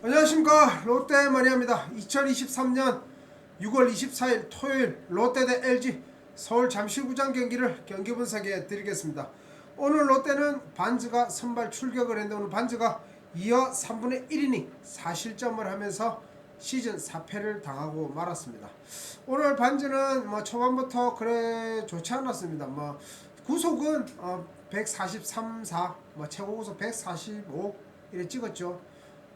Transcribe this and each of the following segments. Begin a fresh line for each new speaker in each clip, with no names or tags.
안녕하십니까 롯데 마니아입니다. 2023년 6월 24일 토요일 롯데 대 LG 서울 잠실구장 경기를 경기 분석해 드리겠습니다. 오늘 롯데는 반즈가 선발 출격을 했는데 오늘 반즈가 2와 3분의 1이닝 4실점을 하면서 시즌 4패를 당하고 말았습니다. 오늘 반즈는 뭐 초반부터 그래 좋지 않았습니다. 뭐 구속은 어 143, 4, 뭐 최고 구속 145 이래 찍었죠.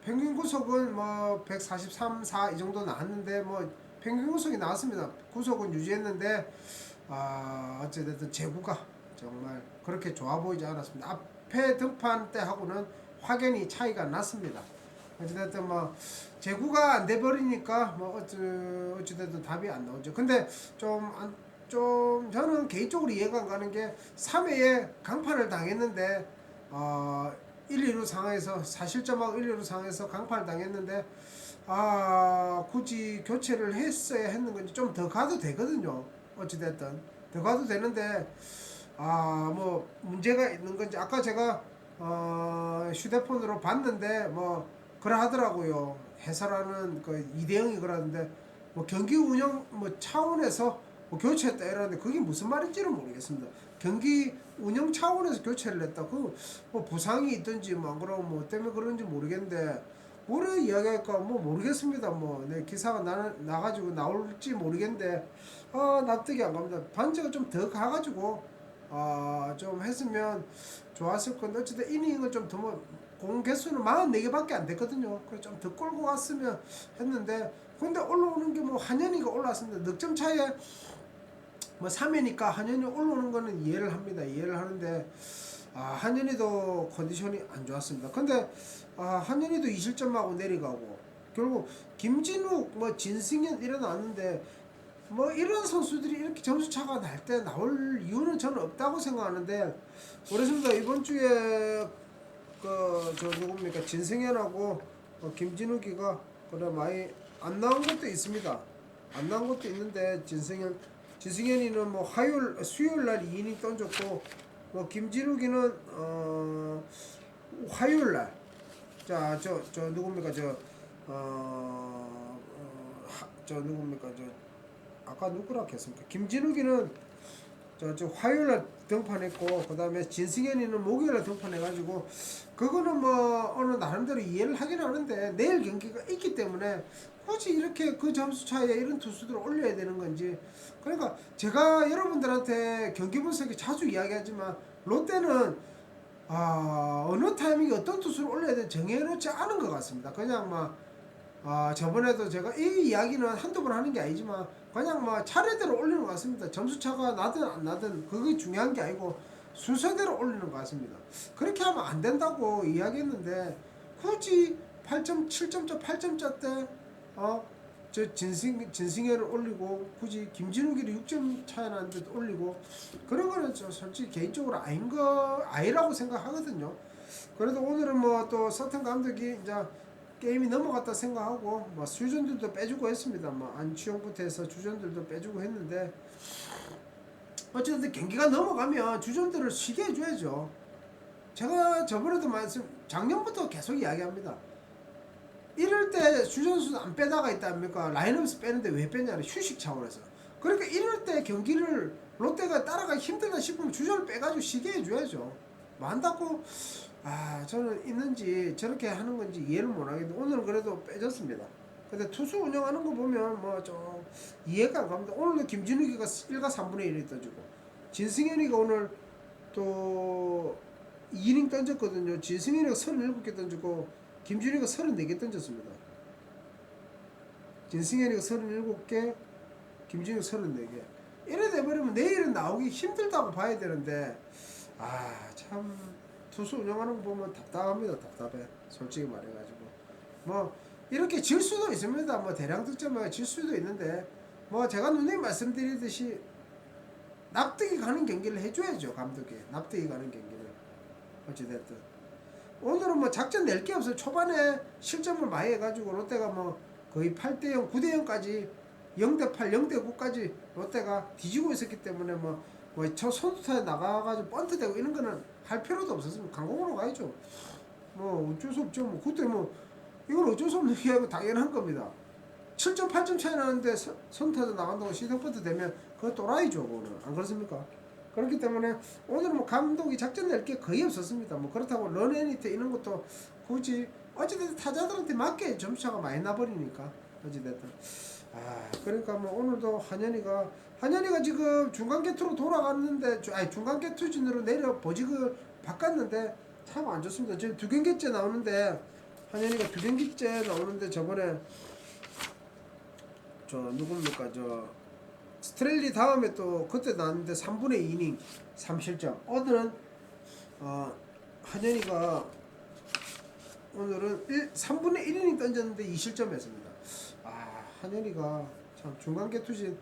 평균 구속은 뭐 143, 4 이 정도 나왔는데 뭐 평균 구속이 나왔습니다. 구속은 유지했는데 아 어찌됐든 제구가 정말 그렇게 좋아 보이지 않았습니다. 앞에 등판 때하고는 확연히 차이가 났습니다. 어찌됐든 뭐 제구가 안 돼 버리니까 뭐 어찌 어찌됐든 답이 안 나오죠. 근데 좀 안, 좀 저는 개인적으로 이해가 안 가는 게 3회에 강판을 당했는데 어 1, 2루 상황에서 사실점하고 1, 2루 상황에서 강판을 당했는데 아 굳이 교체를 했어야 했는 건지 좀 더 가도 되거든요. 어찌 됐든 더 가도 되는데 아 뭐 문제가 있는 건지 아까 제가 어 휴대폰으로 봤는데 뭐 그러하더라고요. 해설하는 그 이대영이 그러는데 뭐 경기 운영 뭐 차원에서 뭐 교체했다 이러는데 그게 무슨 말인지는 모르겠습니다. 경기 운영 차원에서 교체를 했다. 그 뭐 부상이 있든지 뭐 그럼 뭐 때문에 그런지 모르겠는데 뭐래 이야기할까 뭐 모르겠습니다. 뭐 내 기사가 나 나가지고 나올지 모르겠는데 아 납득이 안 갑니다. 반지가 좀 더 가가지고 아좀 했으면 좋았을 건데 어쨌든 이닝은 좀더 공 개수는 44개밖에 안 됐거든요. 그래 좀더 끌고 갔으면 했는데 근데 올라오는 게 뭐 한현이가 올라왔습니다. 넉점 차에 뭐 3회니까 한현이 올라오는 거는 이해를 합니다. 이해를 하는데 아, 한현이도 컨디션이 안 좋았습니다. 근데 아, 한현이도 2실점하고 내려가고 결국 김진욱 뭐 진승현 일어났는데 뭐 이런 선수들이 이렇게 점수 차가 날 때 나올 이유는 저는 없다고 생각하는데 그렇습니다. 이번 주에 그저 누굽니까 진승현하고 어, 김진욱이가 그래 많이 안 나온 것도 있습니다. 안 나온 것도 있는데 진승현 진승현이는 뭐 화요일 수요일 날 2이닝 던졌고 뭐 김진욱이는 어 화요일 날. 자 저 저 누굽니까? 저어저 누굽니까? 저 아까 누구라 했습니까? 김진욱이는 저, 저 화요일 날 등판했고 그 다음에 진승현이는 목요일 날 등판해가지고 그거는 뭐 어느 나름대로 이해를 하긴 하는데 내일 경기가 있기 때문에 굳이 이렇게 그 점수 차이에 이런 투수들을 올려야 되는 건지 그러니까 제가 여러분들한테 경기 분석에 자주 이야기하지만 롯데는 아 어느 타이밍에 어떤 투수를 올려야 되는지 정해놓지 않은 것 같습니다. 그냥 막 아, 저번에도 제가 이 이야기는 한두 번 하는 게 아니지만 그냥 뭐 차례대로 올리는 것 같습니다. 점수 차가 나든 안 나든 그게 중요한 게 아니고 순서대로 올리는 것 같습니다. 그렇게 하면 안 된다고 이야기했는데 굳이 8점, 7점차, 8점차 때 어? 저 진승 진승현을 올리고 굳이 김진욱이를 6점 차이 나는데 올리고 그런 거는 저 솔직히 개인적으로 아닌 거 아니라고 생각하거든요. 그래도 오늘은 뭐 또 서튼 감독이 이제 게임이 넘어갔다 생각하고 뭐 주전들도 빼주고 했습니다. 뭐 안치홍부터 해서 주전들도 빼주고 했는데 어쨌든 경기가 넘어가면 주전들을 쉬게 해줘야죠. 제가 저번에도 말씀 작년부터 계속 이야기합니다. 이럴 때 주전수 안 빼다가 있다니까 라인업에서 빼는데 왜 빼냐를 휴식 차원에서 그러니까 이럴 때 경기를 롯데가 따라가기 힘들다 싶으면 주전을 빼가지고 쉬게 해줘야죠 뭐 한다고 아 저는 있는지 저렇게 하는 건지 이해를 못하겠는데 오늘은 그래도 빼줬습니다 근데 투수 운영하는 거 보면 뭐 좀 이해가 안 갑니다 오늘도 김진욱이가 1가 3분의 1을 던지고 진승현이가 오늘 또 2이닝 던졌거든요 진승현이가 37개 던지고 김준희가 34개 던졌습니다. 진승현이가 37개, 김준희가 34개. 이래 돼버리면 내일은 나오기 힘들다고 봐야 되는데 아 참 투수 운영하는 거 보면 답답합니다. 답답해. 솔직히 말해가지고 뭐 이렇게 질 수도 있습니다. 뭐 대량 득점에 질 수도 있는데 뭐 제가 누님 말씀드리듯이 납득이 가는 경기를 해줘야죠 감독이 납득이 가는 경기를 어찌됐든 오늘은 뭐 작전 낼 게 없어요. 초반에 실점을 많이 해가지고 롯데가 뭐 거의 8대 0, 9대 0까지 0대 8, 0대 9까지 롯데가 뒤지고 있었기 때문에 뭐, 뭐저 선두타에 나가가지고 번트되고 이런 거는 할 필요도 없었습니다. 강공으로 가야죠. 뭐 어쩔 수 없죠. 뭐 그때 뭐 이건 어쩔 수 없는 게 아니고 당연한 겁니다. 7점 8점 차이 나는데 선- 선타도 나간다고 시즌부터 되면 그거 또라이죠 그거는 안 그렇습니까? 그렇기 때문에 오늘 뭐 감독이 작전 낼 게 거의 없었습니다. 뭐 그렇다고 런애니트 이런 것도 굳이 어찌됐든 타자들한테 맞게 점수차가 많이 나버리니까 어찌됐든 아 그러니까 뭐 오늘도 한현이가 한현이가 지금 중간 개투로 돌아갔는데 주- 아니 중간 개투진으로 내려 보직을 바꿨는데 참 안 좋습니다. 지금 두 경기째 나오는데 한현이가 두 경기째 나오는데 저번에 저 누굽니까? 저 스트렐리 다음에 또 그때 나왔는데 3분의 2이닝 3실점. 오늘은 어 한현이가 오늘은 1, 3분의 1이닝 던졌는데 2실점 했습니다. 아 한현이가 참 중간 개투진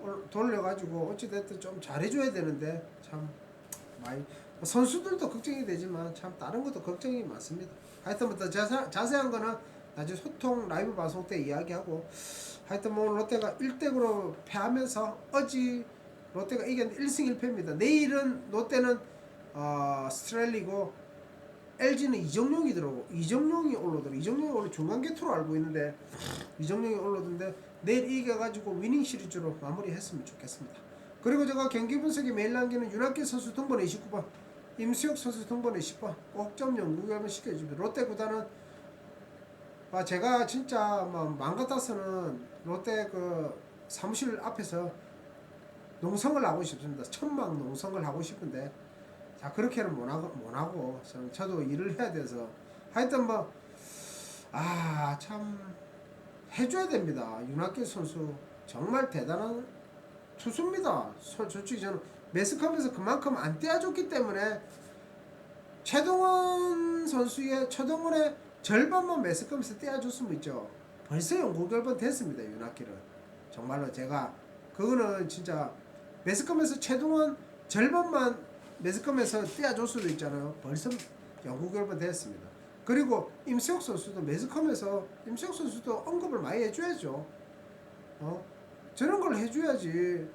올- 돌려가지고 어찌됐든 좀 잘해줘야 되는데 참 많이 선수들도 걱정이 되지만 참 다른 것도 걱정이 많습니다 하여튼 뭐더 자세, 자세한 거는 나중에 소통 라이브 방송 때 이야기하고 하여튼 뭐 롯데가 1대9로 패하면서 어지 롯데가 이겼는데 1승 1패입니다. 내일은 롯데는 어, 스트렐리고 LG는 이정용이 들어오고 이정용이 올라오더라. 이정용이 원래 중간 개투로 알고 있는데 이정용이 올라오던데 내일 이겨가지고 위닝 시리즈로 마무리했으면 좋겠습니다. 그리고 제가 경기 분석에 매일 남기는 윤학기 선수 등번호 29번 임수혁 선수 등번호 10번 꼭좀 연구 한번 시켜줍니다. 롯데 구단은 아 제가 진짜 뭐맘 같아서는 롯데 그 사무실 앞에서 농성을 하고 싶습니다. 천막 농성을 하고 싶은데 자 그렇게는 못 하고 못 하고 저는 저도 일을 해야 돼서 하여튼 뭐 아 참 해줘야 됩니다. 윤학길 선수 정말 대단한 투수입니다. 소- 솔직히 저는 매스컴에서 그만큼 안 떼어줬기 때문에 최동원 선수의 최동원의 절반만 매스컴에서 떼어줬으면 있죠. 벌써 연구 결번 됐습니다. 윤학길은 정말로 제가 그거는 진짜 매스컴에서 최동원 절반만 매스컴에서 떼어줄 수도 있잖아요. 벌써 연구 결번 됐습니다. 그리고 임수혁 선수도 매스컴에서 임수혁 선수도 언급을 많이 해줘야죠. 어 저런 걸 해줘야지.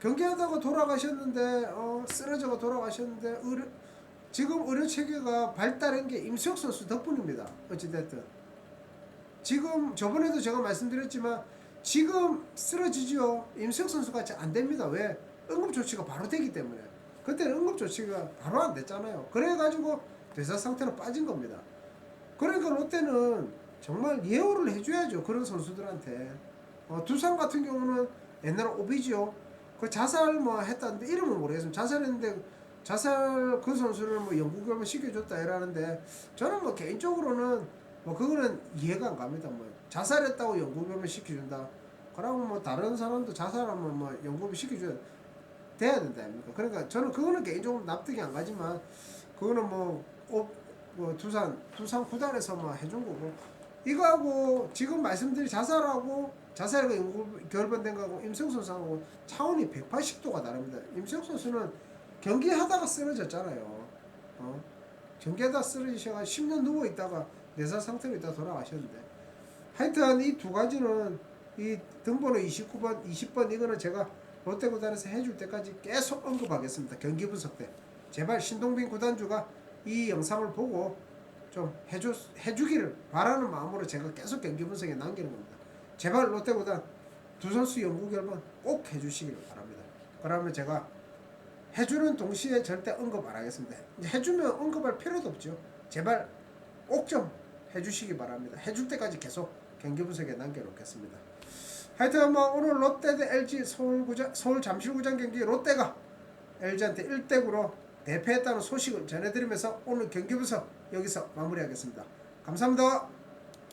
경기하다가 돌아가셨는데 어 쓰러져가 돌아가셨는데 의료, 지금 의료 체계가 발달한 게 임수혁 선수 덕분입니다. 어찌됐든 지금 저번에도 제가 말씀드렸지만 지금 쓰러지죠. 임수혁 선수 같이 안 됩니다. 왜? 응급 조치가 바로 되기 때문에. 그때는 응급 조치가 바로 안 됐잖아요. 그래가지고 대사 상태로 빠진 겁니다. 그러니까 롯데는 정말 예우를 해줘야죠. 그런 선수들한테. 어, 두산 같은 경우는 옛날 오비지요. 그 자살 뭐 했다는데 이름은 모르겠습니다. 자살했는데 자살 그 선수를 뭐 연구 결과 시켜줬다 이러는데 저는 뭐 개인적으로는 뭐 그거는 이해가 안 갑니다. 뭐 자살했다고 연구비을 시켜준다. 그러면 뭐 다른 사람도 자살하면 뭐 연구비 시켜줘야 돼야 된다 아닙니까? 그러니까 저는 그거는 개인적으로 납득이 안 가지만 그거는 뭐, 어, 뭐 두산 두산 구단에서 뭐 해준 거고 이거하고 지금 말씀드린 자살하고 자살과 결번된 거하고 임성 선수하고 차원이 180도가 다릅니다. 임성 선수는 경기하다가 쓰러졌잖아요. 어? 경기하다 쓰러지셔가 10년 누워 있다가 내사 상태로 있다 돌아가셨는데 하여튼 이 두 가지는 이 등번호 29번, 20번 이거는 제가 롯데 구단에서 해줄 때까지 계속 언급하겠습니다. 경기 분석 때 제발 신동빈 구단주가 이 영상을 보고 좀 해주 해주기를 바라는 마음으로 제가 계속 경기 분석에 남기는 겁니다. 제발 롯데 구단 두 선수 연구 결과 꼭 해주시기를 바랍니다. 그러면 제가 해주는 동시에 절대 언급 안 하겠습니다. 해주면 언급할 필요도 없죠. 제발 꼭 좀 해주시기 바랍니다. 해줄 때까지 계속 경기 분석에 남겨놓겠습니다. 하여튼 뭐 오늘 롯데 대 LG 서울구장 서울 잠실구장 경기 롯데가 LG한테 1대 9로 대패했다는 소식을 전해드리면서 오늘 경기 분석 여기서 마무리하겠습니다. 감사합니다.